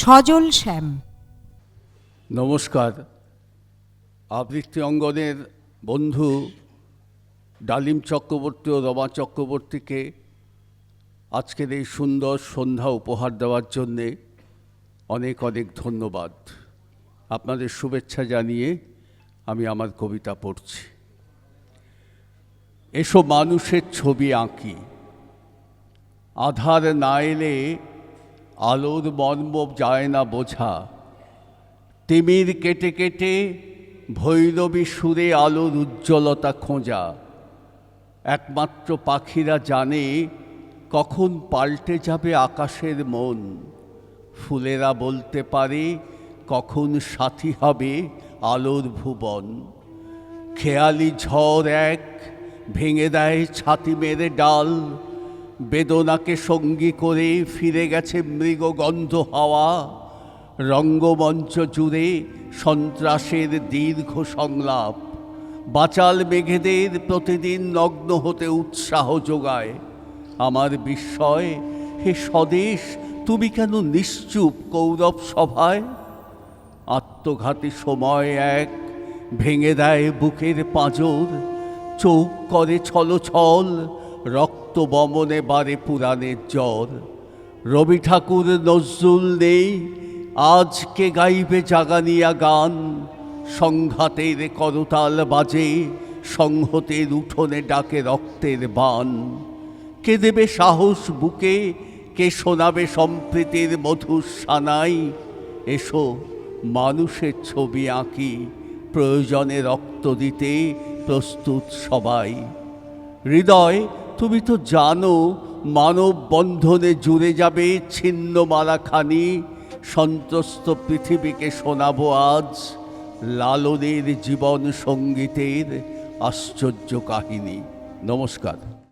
সজল শ্যাম। নমস্কার। আবৃত্তি অঙ্গনের বন্ধু ডালিম চক্রবর্তী ও রমা চক্রবর্তীকে আজকের এই সুন্দর সন্ধ্যা উপহার দেওয়ার জন্যে অনেক অনেক ধন্যবাদ। আপনাদের শুভেচ্ছা জানিয়ে আমি আমার কবিতা পড়ছি। এসো মানুষের ছবি আঁকি। আধার না এলে আলোর মর্ম যায় না বোঝা। তিমির কেটে কেটে ভৈরবী সুরে আলোর উজ্জ্বলতা খোঁজা। একমাত্র পাখিরা জানে কখন পাল্টে যাবে আকাশের মন। ফুলেরা বলতে পারে কখন সাথী হবে আলোর ভুবন। খেয়ালি ঝড় এক ভেঙে দেয় ছাতি মেরে ডাল। বেদনাকে সঙ্গী করে ফিরে গেছে মৃগগন্ধ হাওয়া। রঙ্গমঞ্চ জুড়ে সন্ত্রাসের দীর্ঘ সংলাপ। বাচাল মেঘেদের প্রতিদিন নগ্ন হতে উৎসাহ যোগায়। আমার বিস্ময়, হে স্বদেশ, তুমি কেন নিশ্চুপ কৌরব সভায়? আত্মঘাতী সময় এক ভেঙে দেয় বুকের পাঁজর। চোখ করে ছলছল রক্ত বমনে বারে পুরাণের জ্বর। রবি ঠাকুর নজরুল নেই, আজকে গাইবে জাগানিয়া গান। সংঘাতের করতাল বাজে, সংহতের উঠোনে ডাকে রক্তের বান। কে দেবে সাহস বুকে, কে শোনাবে সম্প্রীতির মধুর সানাই? এসো, মানুষের ছবি আঁকি, প্রয়োজনে রক্ত দিতে প্রস্তুত সবাই। হৃদয় তুমি তো জানো, মানব বন্ধনে জুড়ে যাবে ছিন্ন মালাখানি সন্ত্রস্ত পৃথিবীকে শোনাবো আজ লালনের জীবন সঙ্গীতের আশ্চর্য কাহিনী। নমস্কার।